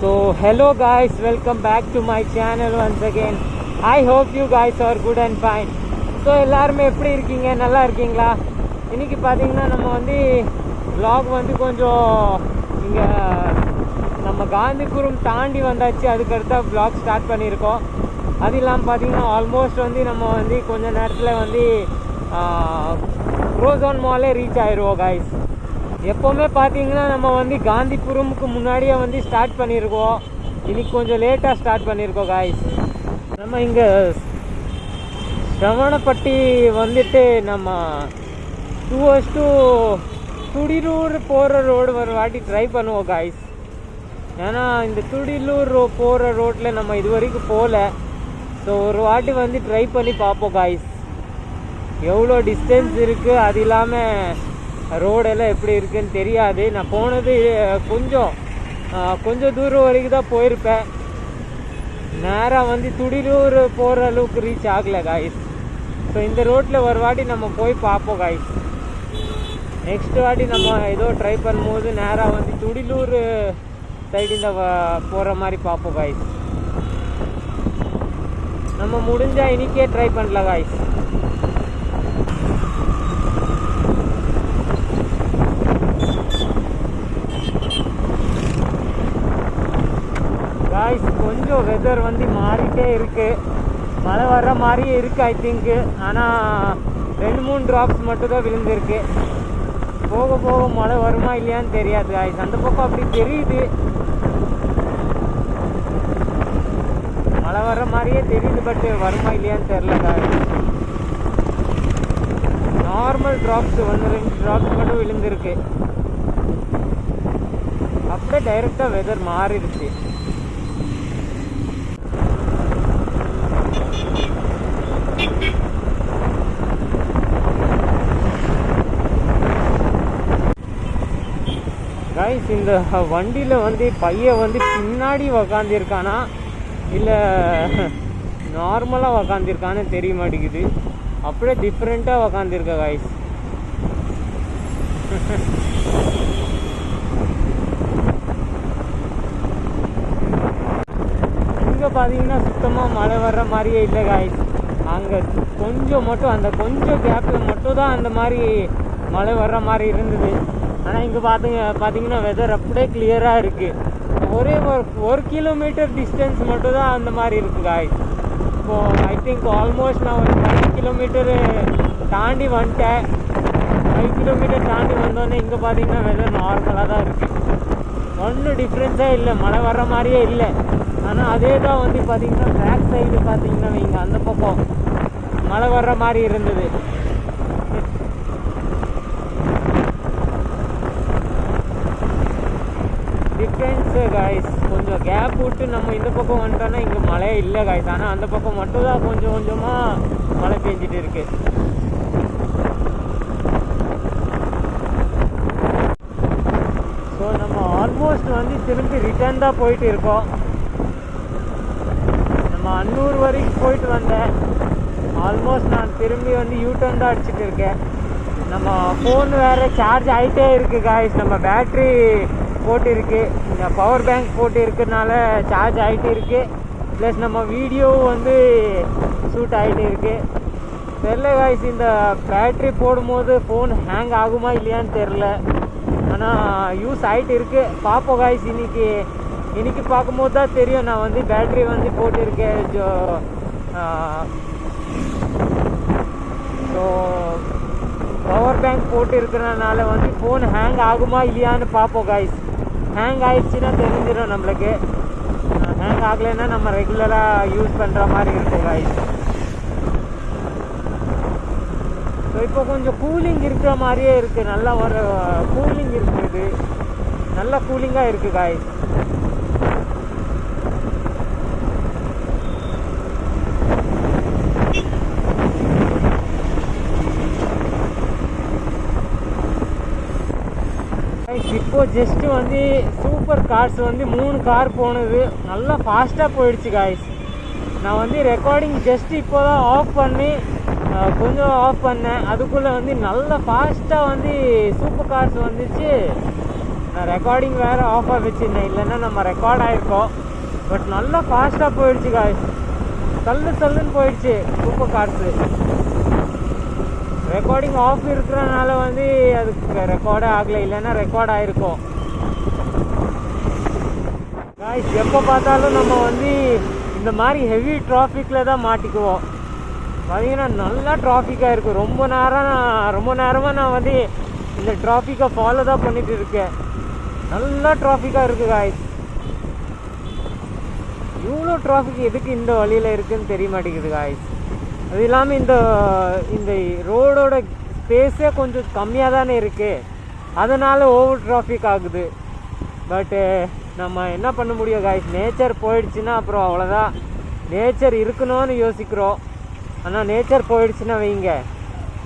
So hello guys welcome back to my channel once again. I hope you guys are good and fine so எல்லாருமே எப்படி இருக்கீங்க? நல்லா இருக்கீங்களா? இன்றைக்கி பார்த்தீங்கன்னா நம்ம வந்து vlog வந்து கொஞ்சம் இங்கே நம்ம காந்திபுரம் தாண்டி வந்தாச்சு. அதுக்கடுத்தா vlog ஸ்டார்ட் பண்ணியிருக்கோம். அது இல்லாமல் பார்த்தீங்கன்னா ஆல்மோஸ்ட் வந்து நம்ம வந்து கொஞ்ச நேரத்தில் வந்து ரோசான் மாலே ரீச் ஆயிடுவோம் guys. எப்போவுமே பார்த்தீங்கன்னா நம்ம வந்து காந்திபுரமுக்கு முன்னாடியே வந்து ஸ்டார்ட் பண்ணியிருக்கோம் இன்னைக்கு கொஞ்சம் லேட்டாக ஸ்டார்ட் பண்ணியிருக்கோம் காய்ஸ் நம்ம இங்கே சிரவணப்பட்டி வந்துட்டு நம்ம டூ ஹர்ஸ் டூ துடிலூர் போகிற ரோடு ஒரு வாட்டி ட்ரை பண்ணுவோம் காய்ஸ் ஏன்னா இந்த துடிலூர் ரோ போகிற ரோட்டில் நம்ம இது வரைக்கும் போகல ஸோ ஒரு வாட்டி வந்து ட்ரை பண்ணி பார்ப்போம் காய்ஸ் எவ்வளோ டிஸ்டன்ஸ் இருக்குது அது இல்லாமல் ரோடெல்லாம் எப்படி இருக்குன்னு தெரியாது. நான் போனது கொஞ்சம் கொஞ்சம் தூரம் வரைக்கும் தான் போயிருப்பேன். நேராக வந்து துடிலூர் போகிற அளவுக்கு ரீச் ஆகலை காய்ஸ் ஸோ இந்த ரோட்டில் ஒரு வாட்டி நம்ம போய் பார்ப்போம் காய்ஸ் நெக்ஸ்ட் வாட்டி நம்ம ஏதோ ட்ரை பண்ணும்போது நேராக வந்து துடிலூர் சைடு இந்த போகிற மாதிரி பார்ப்போம் காய்ஸ் நம்ம முடிஞ்சால் இன்றைக்கே ட்ரை பண்ணல காய்ஸ் காய்ஸ் கொஞ்சம் வெதர் வந்து மாறிட்டே இருக்கு. மழை வர்ற மாதிரியே இருக்கு ஐ திங்க்கு ஆனால் ரெண்டு மூணு ட்ராப்ஸ் மட்டும் தான் விழுந்திருக்கு. போக போக மழை வருமா இல்லையான்னு தெரியாது ஆயிஸ் அந்த பக்கம் அப்படி தெரியுது. மழை வர்ற மாதிரியே தெரியுது பட் வருமா இல்லையான்னு தெரில காய்ஸ் நார்மல் ட்ராப்ஸ் ஒன்று ரெண்டு ட்ராப்ஸ் மட்டும் விழுந்திருக்கு. அப்படியே டைரெக்டாக வெதர் மாறிடுச்சு. கைஸ் இந்த வண்டியில் வந்து பையன் வந்து பின்னாடி உக்காந்துருக்கானா? இல்லை நார்மலாக உக்காந்துருக்கான்னு தெரிய மாட்டேங்குது. அப்படியே டிஃப்ரெண்ட்டாக உக்காந்துருக்க கைஸ் இங்கே பார்த்தீங்கன்னா சுத்தமாக மழை வர்ற மாதிரியே இல்லை காய்ஸ் அங்கே கொஞ்சம் மட்டும் அந்த கொஞ்சம் கேப்பில் மட்டும் தான் அந்த மாதிரி மழை வர்ற மாதிரி இருந்தது. ஆனால் இங்கே பார்த்துங்க பார்த்தீங்கன்னா வெதர் அப்படியே கிளியராக இருக்குது ஒரே ஒரு ஒரு கிலோமீட்டர் டிஸ்டன்ஸ் மட்டும் தான் அந்த மாதிரி இருக்குது இப்போது ஐ திங்க் ஆல்மோஸ்ட் நான் ஒரு ஃபைவ் கிலோமீட்டரு தாண்டி வந்துட்டேன். ஃபைவ் கிலோமீட்டர் தாண்டி வந்தோடனே இங்கே பார்த்தீங்கன்னா வெதர் நார்மலாக தான் இருக்குது ஒன்றும் டிஃப்ரென்ஸே இல்லை. மழை வர்ற மாதிரியே இல்லை. ஆனால் அதே தான் வந்து பார்த்தீங்கன்னா பேக் சைடு பார்த்தீங்கன்னா வைங்க அந்த பக்கம். மழை வர்ற மாதிரி இருந்தது. இருக்குது காய்ஸ் கொஞ்சம் கேப் விட்டு நம்ம இந்த பக்கம் வந்துட்டோன்னா இங்கே மழையே இல்லை காய்ஸ் ஆனால் அந்த பக்கம் மட்டும் தான் கொஞ்சம் கொஞ்சமாக மழை பெஞ்சிட்டு இருக்கு. ஸோ நம்ம ஆல்மோஸ்ட் வந்து திரும்பி ரிட்டர்ன் தான் போயிட்டு இருக்கோம். நம்ம அன்னூர் வரைக்கும் போயிட்டு வந்தேன். ஆல்மோஸ்ட் நான் திரும்பி வந்து யூ டர்ன் தான் அடிச்சுட்டு இருக்கேன். நம்ம ஃபோன் வேறு சார்ஜ் ஆகிட்டே இருக்குது காய்ஸ் நம்ம பேட்ரி போட்டு இருக்குது இந்த பவர் பேங்க் போட்டு இருக்கிறதுனால சார்ஜ் ஆகிட்டு இருக்குது ப்ளஸ் நம்ம வீடியோவும் வந்து ஷூட் ஆகிட்டு இருக்குது தெரில காய்ஸ் இந்த பேட்ரி போடும்போது ஃபோன் ஹேங் ஆகுமா இல்லையான்னு தெரில ஆனால் யூஸ் ஆகிட்டு இருக்குது பார்ப்போம் காய்ஸ் இன்றைக்கி இன்றைக்கி பார்க்கும்போது தான் தெரியும். நான் வந்து பேட்ரி வந்து போட்டிருக்கேன். ஜோ ஸோ பவர் பேங்க் போட்டு இருக்கிறனால வந்து ஃபோன் ஹேங் ஆகுமா இல்லையான்னு பார்ப்போம் காய்ஸ் ஹேங் ஆகிடுச்சின்னா தெரிஞ்சிடும் நம்மளுக்கு. ஹேங் ஆகலைன்னா நம்ம ரெகுலராக யூஸ் பண்ணுற மாதிரி இருக்கும் காய்ஸ் ஸோ இப்போ கொஞ்சம் கூலிங் இருக்கிற மாதிரியே இருக்குது நல்லா ஒரு கூலிங் இருக்குது. நல்லா கூலிங்காக இருக்குது காய்ஸ் இப்போது ஜஸ்ட்டு வந்து சூப்பர் கார்ஸ் வந்து மூணு கார் போனது. நல்லா ஃபாஸ்ட்டாக போயிடுச்சு காய்ஸ் நான் வந்து ரெக்கார்டிங் ஜஸ்ட்டு இப்போ தான் ஆஃப் பண்ணி கொஞ்சம் ஆஃப் பண்ணேன். அதுக்குள்ளே வந்து நல்லா ஃபாஸ்ட்டாக வந்து சூப்பர் கார்ஸ் வந்துச்சு. நான் ரெக்கார்டிங் வேறு ஆஃபாக வச்சுருந்தேன். இல்லைன்னா நம்ம ரெக்கார்ட் ஆகிருக்கோம் பட் நல்லா ஃபாஸ்ட்டாக போயிடுச்சு காய்ஸ் சல்லு சல்லுன்னு போயிடுச்சு சூப்பர் கார்ஸு ரெக்கார்டிங் ஆஃப் இருக்கிறனால வந்து அதுக்கு ரெக்கார்டே ஆகலை. இல்லைன்னா ரெக்கார்ட் ஆகிருக்கும் காய்ஸ் எப்போ பார்த்தாலும் நம்ம வந்து இந்த மாதிரி ஹெவி டிராஃபிக்கில் தான் மாட்டிக்குவோம். பார்த்தீங்கன்னா நல்லா டிராஃபிக்காக இருக்குது ரொம்ப நேரம் நான் ரொம்ப நேரமாக நான் வந்து இந்த டிராஃபிக்கை ஃபாலோ தான் பண்ணிட்டு இருக்கேன். நல்லா டிராஃபிக்காக இருக்குது காய்ஸ் இவ்வளோ டிராஃபிக் எதுக்கு இந்த வழியில் இருக்குதுன்னு தெரிய மாட்டேங்குது காய்ஸ் அது இல்லாமல் இந்த இந்த ரோடோட ஸ்பேஸே கொஞ்சம் கம்மியாக தானே இருக்குது அதனால் ஓவர் டிராஃபிக் ஆகுது. பட்டு நம்ம என்ன பண்ண முடியும் காய்ஸ் நேச்சர் போயிடுச்சுன்னா அப்புறம் அவ்வளோதான் நேச்சர் இருக்கணும்னு யோசிக்கிறோம். ஆனால் நேச்சர் போயிடுச்சுன்னா வைங்க.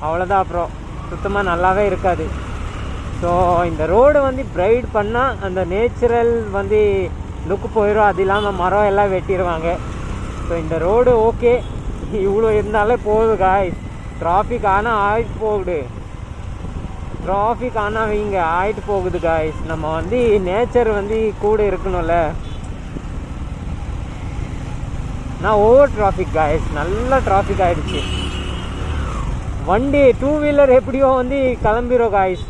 அவ்வளோதான் அப்புறம். சுத்தமாக நல்லாவே இருக்காது. ஸோ இந்த ரோடு வந்து பிரைட் பண்ணால் அந்த நேச்சுரல் வந்து லுக்கு போயிடும் அது இல்லாமல் மரம் எல்லாம் வெட்டிடுவாங்க ஸோ இந்த ரோடு ஓகே இவ்வளோ இருந்தாலே போதும் காய்ஸ் டிராஃபிக் ஆனால் ஆகிட்டு போகுது. டிராஃபிக் ஆனால் இங்கே ஆகிட்டு போகுது காய்ஸ் நம்ம வந்து நேச்சர் வந்து கூட இருக்கணும்ல. நான் ஓவர் டிராஃபிக் காய்ஸ் நல்ல டிராஃபிக் ஆயிடுச்சு. வண்டி டூ வீலர் எப்படியோ வந்து கிளம்பிடும் காய்ஸ்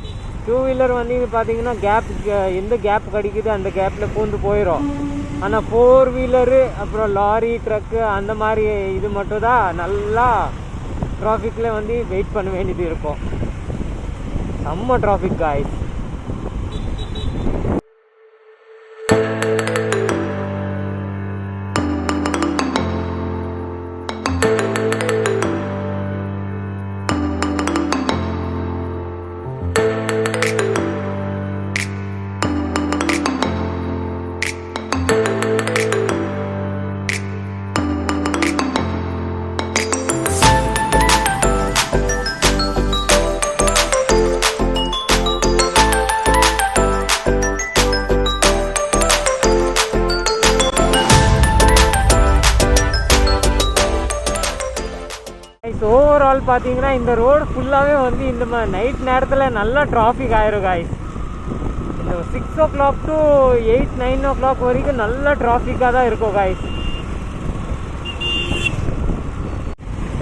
டூ வீலர் வந்து பார்த்தீங்கன்னா கேப் எந்த கேப் கிடைக்குது அந்த கேப்பில் பூந்து போயிடும் ஆனால் ஃபோர் வீலரு அப்புறம் லாரி ட்ரக்கு அந்த மாதிரி இது மட்டும் தான் நல்லா ட்ராஃபிக்கில் வந்து வெயிட் பண்ண வேண்டியது இருக்கும். செம்ம டிராஃபிக் காய்ஸ் பார்த்தீங்கன்னா இந்த ரோடு ஃபுல்லாகவே வந்து இந்த மாதிரி நைட் நேரத்தில் நல்லா டிராஃபிக் ஆயிரும் காய்ஸ் இந்த six o'clock to eight nine o'clock வரைக்கும் நல்லா டிராஃபிக்காக தான் இருக்கும் காய்ஸ்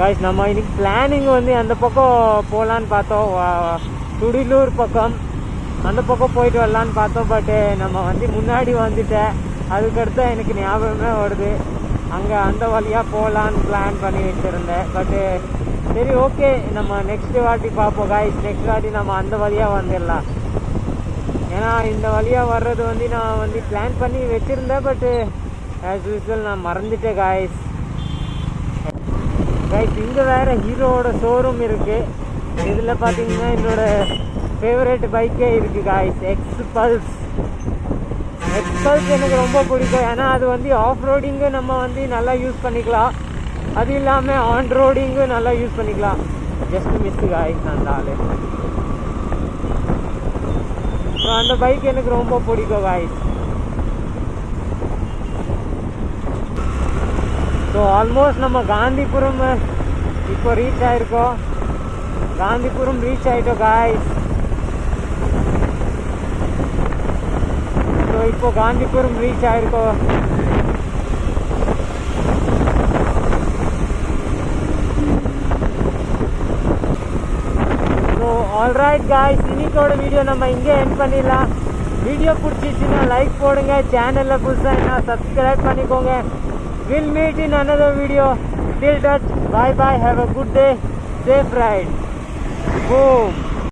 காய்ஸ் நம்ம இன்னைக்கு பிளானிங் வந்து அந்த பக்கம் போகலான்னு பார்த்தோம். துடிலூர் பக்கம். அந்த பக்கம் போயிட்டு வரலான்னு பார்த்தோம் பட்டு eh, நம்ம வந்து முன்னாடி வந்துட்டேன் அதுக்கடுத்து எனக்கு ஞாபகமே வருது. அங்கே அந்த வழியாக போகலான்னு பிளான் பண்ணி வச்சுருந்தேன் பட்டு சரி ஓகே நம்ம நெக்ஸ்ட் வாட்டி பார்ப்போம் காய்ஸ் நெக்ஸ்ட் வாட்டி நம்ம அந்த வழியாக வந்துடலாம். ஏன்னா இந்த வழியாக வர்றது வந்து நான் வந்து பிளான் பண்ணி வச்சுருந்தேன் பட்டு ஆஸ் யூஸ்வல் நான் மறந்துட்டேன் காய்ஸ் கைஸ் இங்கே வேறு ஹீரோவோட ஷோரூம் இருக்குது இதில் பார்த்தீங்கன்னா என்னோடய ஃபேவரேட் பைக்கே இருக்குது guys X Pulse X Pulse எனக்கு ரொம்ப பிடிக்கும். ஏன்னா அது வந்து ஆஃப் ரோடிங்கு நம்ம வந்து நல்லா யூஸ் பண்ணிக்கலாம். அது இல்லாமல் ஆன் ரோடிங்கு நல்லா யூஸ் பண்ணிக்கலாம். ஜஸ்ட் மிஸ் காய்ஸ் அந்த ஆள் ஸோ அந்த பைக் எனக்கு ரொம்ப பிடிக்கும் காய்ஸ் ஸோ ஆல்மோஸ்ட் நம்ம காந்திபுரம் இப்போ ரீச் ஆயிருக்கோம். காந்திபுரம் ரீச் ஆயிட்டோம் காய்ஸ் ஸோ இப்போ Gandhipuram reach ஆயிருக்கோம். So alright guys இன்னைக்கோட video நம்ம இங்கே என் பண்ணிடலாம் வீடியோ பிடிச்சிச்சுன்னா லைக் போடுங்க சேனலில் புதுசாக என்ன சப்ஸ்கிரைப் பண்ணிக்கோங்க will meet in another video till touch bye bye have a good day safe ride boom